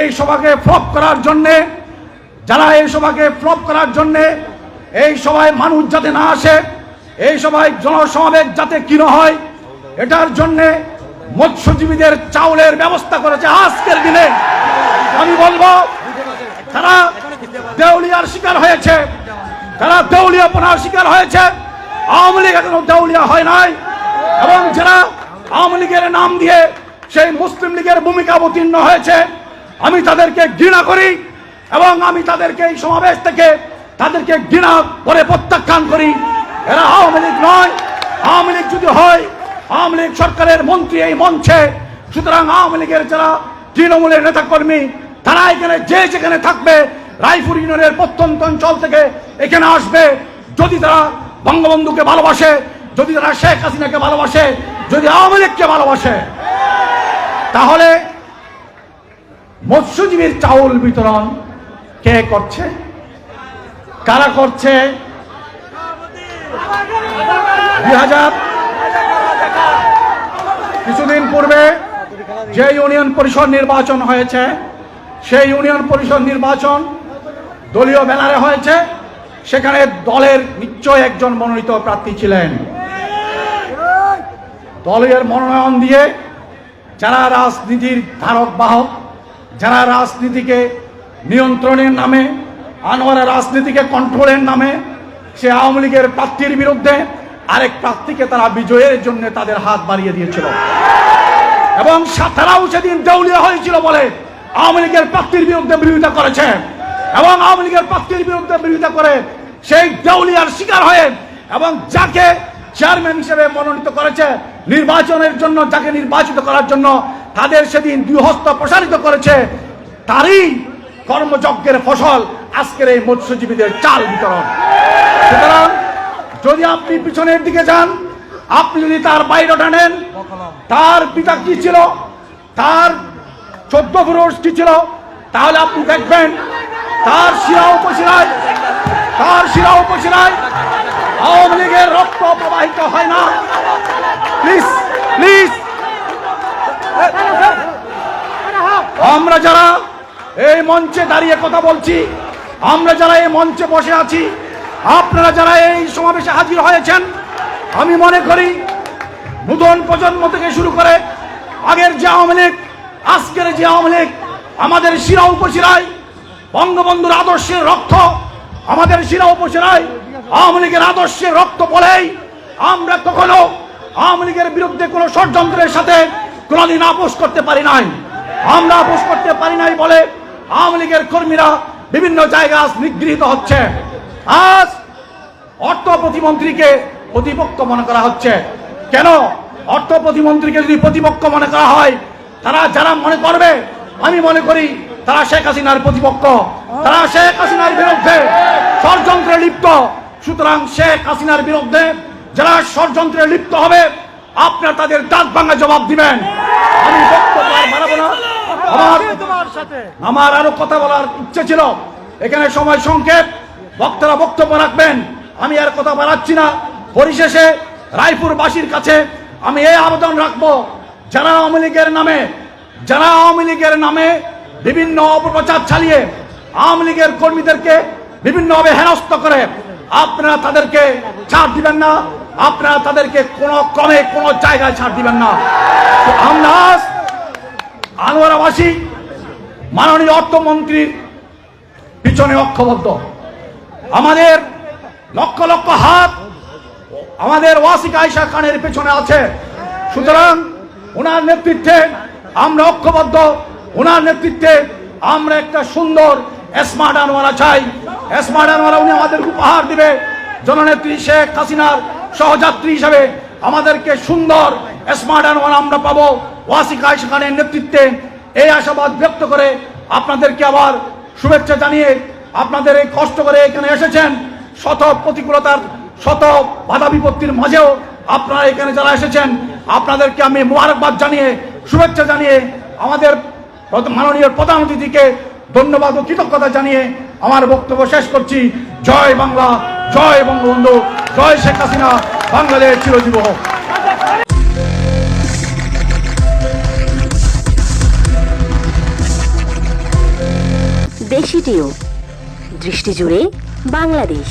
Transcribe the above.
এই সভাকে ফ্লপ করার জন্যে, যারা এই সভাকে ফ্লপ করার জন্যে, এই সভায় মানুষ যাতে না আসে, এই সভায় জনসমাবেশ যাতে কিনো হয়, এটার জন্যে মৎস্যজীবীদের চাউলের ব্যবস্থা করেছে আজকের দিনে। আমি বলব, তারা দেউলিয়ার শিকার হয়েছে, তারা দেউলিয়াপনার শিকার হয়েছে। আওয়ামী লীগ এখনও দেউলিয়া হয় নাই, এবং যারা আওয়ামী লীগের নাম দিয়ে সেই মুসলিম লীগের ভূমিকা অবতীর্ণ হয়েছে আমি তাদেরকে ঘৃণা করি এবং আমি তাদেরকে এই সমাবেশ থেকে তাদেরকে ঘৃণা করে প্রত্যাখ্যান করি। এরা আওয়ামী লীগ নয়। আওয়ামী লীগ যদি হয়, আওয়ামী লীগ সরকারের মন্ত্রী এই মঞ্চে। সুতরাং আওয়ামী লীগের যারা তৃণমূলের নেতাকর্মী তারা এখানে যে যেখানে থাকবে, রায়পুর ইউনিয়নের প্রত্যন্ত অঞ্চল থেকে এখানে আসবে। যদি তারা বঙ্গবন্ধুকে ভালোবাসে, যদি তারা শেখ হাসিনাকে ভালোবাসে, যদি আওয়ামী লীগকে ভালোবাসে, তাহলে মৎস্যজীবীর চাউল বিতরণ কে করছে? কারা করছে? হাজার কিছুদিন পূর্বে যে ইউনিয়ন পরিষদ নির্বাচন হয়েছে, সেই ইউনিয়ন পরিষদ নির্বাচন দলীয় ব্যানারে হয়েছে। সেখানে দলের নিশ্চয় একজন মনোনীত প্রার্থী ছিলেন। দলের মনোনয়ন দিয়ে যারা রাজনীতির ধারক বাহক যারা রাজনীতিকে নিয়ন্ত্রণের নামে আনোয়ারা রাজনীতিকে কন্ট্রোলের নামে, সে আওয়ামী লীগের প্রার্থীর বিরুদ্ধে আরেক প্রার্থীকে তারা বিজয়ের জন্য তাদের হাত বাড়িয়ে দিয়েছিল। এবং সা- তারাও সেদিন দেউলিয়া হয়েছিল বলে আওয়ামী লীগের প্রার্থীর বিরুদ্ধে বিরোধিতা করেছে। এবং আওয়ামী লীগের প্রার্থীর বিরুদ্ধে বিরোধিতা করে সেই দেউলিয়ার শিকার হয়ে এবং যাকে চেয়ারম্যান হিসেবে মনোনীত করেছে, নির্বাচনের জন্য, যাকে নির্বাচিত করার জন্য তাদের সেদিন দুই হস্ত প্রসারিত করেছে তারই কর্মযজ্ঞের ফসল আজকের এই মৎস্যজীবীদের চাল বিতরণ। সুতরাং যদি আপনি পিছনের দিকে যান, আপনি যদি তার বাইরে নেন তার পিতা কি ছিল? তার চোদ্দ পুরুষ কি ছিল? তাহলে আপনি দেখবেন তার শিরা উপশিরায়, তার শিরা উপশিরায় আওয়ামী লীগের রক্ত প্রবাহিত হয় না প্লিজ প্লিজ আমরা যারা এই মঞ্চে দাঁড়িয়ে কথা বলছি। আমরা যারা এই মঞ্চে বসে আছি, আপনারা যারা এই সমাবেশে হাজির হয়েছেন, আমি মনে করি নতুন প্রজন্ম থেকে শুরু করে আগের যে আওয়ামী লীগ, আজকের যে আওয়ামী লীগ, আমাদের শিরা উপশিরায়, বঙ্গবন্ধুর আদর্শের রক্ত, আমাদের শিরা উপশিরায় আওয়ামী লীগের আদর্শের রক্ত বলেই আমরা কখনো আওয়ামী লীগের বিরুদ্ধে কোনো ষড়যন্ত্রের সাথে কোনোদিন আপোষ করতে পারি নাই। আমরা আপোষ করতে পারি নাই বলে আওয়ামী লীগের কর্মীরা বিভিন্ন জায়গায় আজ নিগৃহীত হচ্ছে। আজ অর্থ প্রতিমন্ত্রীকে প্রতিপক্ষ মনে করা হচ্ছে। কেন? অর্থ প্রতিমন্ত্রীকে যদি প্রতিপক্ষ মনে করা হয়, তারা যারা মনে করবে, আমি মনে করি তারা শেখ হাসিনার প্রতিপক্ষ। তারা শেখ হাসিনার বিরুদ্ধে ষড়যন্ত্রে লিপ্ত। সুতরাং শেখ হাসিনার বিরুদ্ধে যারা ষড়যন্ত্রে লিপ্ত হবে, আপনার তাদের দাঁত ভাঙা জবাব দিবেন। আমি বক্তব্য আর বাড়াবো না। আমার আমার আরও কথা বলার ইচ্ছে ছিল। এখানে সময় সংক্ষেপ। বক্তারা বক্তব্য রাখবেন। আমি আর কথা বাড়াচ্ছি না। পরিশেষে রায়পুরবাসীর কাছে আমি এই আবেদন রাখব। যারা আওয়ামী লীগের নামে যারা আওয়ামী লীগের নামে বিভিন্ন অপপ্রচার চালিয়ে আওয়ামী লীগের কর্মীদেরকে বিভিন্নভাবে হেনস্থ করে আপনারা তাদেরকে ছাড় দিবেন না। আপনারা তাদেরকে কোনো ক্রমে কোনো জায়গায় ছাড় দিবেন না। আমরা আনোয়ারাবাসী, মাননীয় অর্থমন্ত্রীর পিছনে অক্ষবদ্ধ আমাদের লক্ষ লক্ষ হাত আমাদের ওয়াসিক আয়সা খানের পেছনে আছে। সুতরাং ওনার নেতৃত্বে আমরা ঐক্যবদ্ধ, ওনার নেতৃত্বে আমরা একটা সুন্দর, স্মার্ট আনোয়ারা চাই। স্মার্ট আনোয়ারা উনি আমাদের উপহার দিবে। জননেত্রী শেখ হাসিনার সহযাত্রী হিসাবে আমাদেরকে সুন্দর স্মার্ট আনোয়ারা আমরা পাবো। ওয়াসিক আয়সা খানের নেতৃত্বে এই আশাবাদ ব্যক্ত করে আপনাদেরকে আবার শুভেচ্ছা জানিয়ে আপনাদের এই কষ্ট করে এখানে এসেছেন। শত প্রতিকূলতার, শত বাধা বিপত্তির মাঝেও আপনারা এখানে যারা এসেছেন, আপনাদেরকে আমি মোবারকবাদ জানিয়ে, শুভেচ্ছা জানিয়ে, আমাদের মাননীয় প্রধান অতিথিকে ধন্যবাদ ও কৃতজ্ঞতা জানিয়ে আমার বক্তব্য শেষ করছি। জয় বাংলা, জয় বঙ্গবন্ধু। জয় শেখ হাসিনা বাংলাদেশ চিরজীব হোক। দেশিটিও দৃষ্টি জুড়ে বাংলাদেশ।